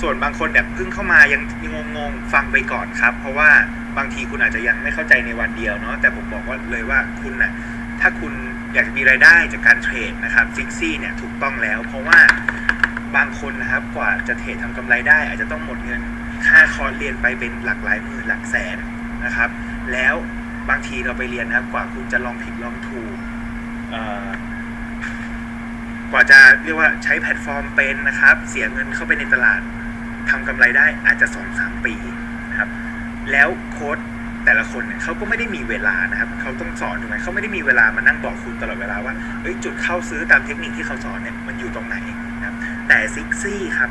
ส่วนบางคนแบบเพิ่งเข้ามายังงงงๆฟังไปก่อนครับ เพราะว่าบางทีคุณอาจจะยังไม่เข้าใจในวันเดียวเนาะแต่ผมบอกว่าเลยว่าคุณน่ะถ้าคุณอยากจะมีรายได้จากการเทรดนะครับซิกซี่เนี่ยถูกต้องแล้ว เพราะว่าบางคนนะครับกว่าจะเทรดทำกำไรได้ อาจจะต้องหมดเงินค่าคอร์สเรียนไปเป็นหลักหลายหมื่นหลักแสนนะครับ แล้วบางทีเราไปเรียนนะครับ กว่าคุณจะลองผิดลองถูกกว่าจะเรียกว่าใช้แพลตฟอร์มเป็นนะครับ เสียเงินเข้าไปในตลาด ทำกำไรได้อาจจะสองสามปีนะครับ แล้วโค้ดแต่ละคนเนี่ยเขาก็ไม่ได้มีเวลานะครับเขาต้องสอนถูกไหมเขาไม่ได้มีเวลามานั่งบอกคุณตลอดเวลาว่าเอ้ยจุดเข้าซื้อตามเทคนิคที่เขาสอนเนี่ยมันอยู่ตรงไหนนะครับแต่ซิกซี่ครับ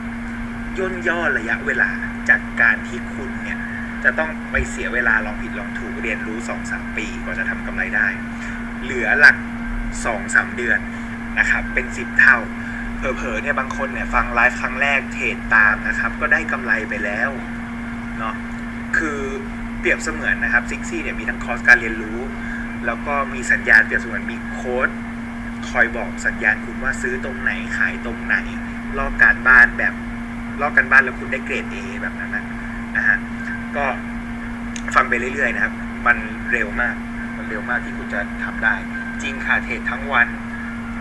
ย่นย่อระยะเวลาจากการที่คุณเนี่ยจะต้องไปเสียเวลาลองผิดลองถูกเรียนรู้2อสปีกว่าจะทำกำไรได้ เหลือหลัก2อสเดือนนะครับเป็น 10 เท่า เผลอๆเนี่ยบางคนเนี่ยฟังไลฟ์ครั้งแรกเทรดตามนะครับ ก็ได้กำไรไปแล้วเนาะคือเปรียบเสมือนนะครับซิกซี่เนี่ยมีทั้งคอร์สการเรียนรู้ แล้วก็มีสัญญาณเปรียบเสมือนมีโค้ดคอยบอกสัญญาณคุณว่าซื้อตรงไหนขายตรงไหน ลอกการบ้านแบบลอกการบ้านแล้วคุณได้เกรด A แบบนั้นนะนะฮะก็ฟังไปเรื่อยๆนะครับ มันเร็วมากมันเร็วมากที่คุณจะทำได้ จริงค่ะเทรดทั้งวัน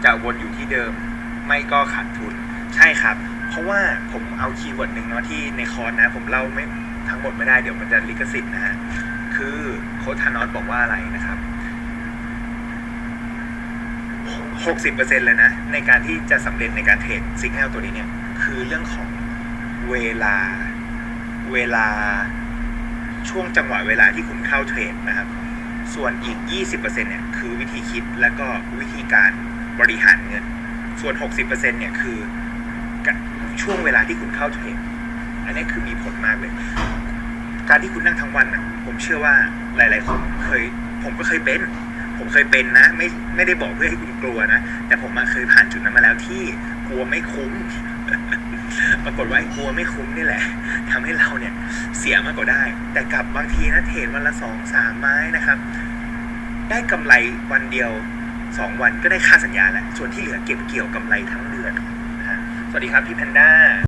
จะวนอยู่ที่เดิม ไม่ก็ขาดทุน ใช่ครับ เพราะว่าผมเอาคีย์เวิร์ดหนึ่งเนาะที่ในคอร์สนะ ผมเล่าไม่ทั้งหมดไม่ได้เดี๋ยวมันจะลิขสิทธิ์นะฮะคือโค้ชธานอสบอกว่าอะไรนะครับ60%เลยนะ ในการที่จะสำเร็จในการเทรดซิกแนลตัวนี้เนี่ย คือเรื่องของเวลาเวลาช่วงจังหวะเวลาที่คุณเข้าเทรดนะครับ ส่วนอีก 20%เนี่ย คือวิธีคิดและก็วิธีการบริหารเงิน ส่วน 60%เนี่ยคือช่วงเวลาที่คุณเข้าเทรดอันนี้คือมีผลมากเลย การที่คุณนั่งทั้งวันอะ ผมเชื่อว่าหลาย ๆ คนเคย ผมก็เคยเป็น ผมเคยเป็นนะ ไม่ไม่ได้บอกเพื่อให้คุณกลัวนะ แต่ผมมาเคยผ่านจุดนั้นมาแล้วที่กลัวไม่คุ้ม ปรากฏว่าไอ้กลัวไม่คุ้มนี่แหละทำให้เราเนี่ยเสียมากกว่าได้ แต่กลับบางทีนะเทรดวันละสองสามไม้นะครับ ได้กำไรวันเดียว สองวันก็ได้ค่าสัญญาแล้ว ส่วนที่เหลือเก็บเกี่ยวกำไรทั้งเดือนนะฮะสวัสดีครับพี่แพนด้า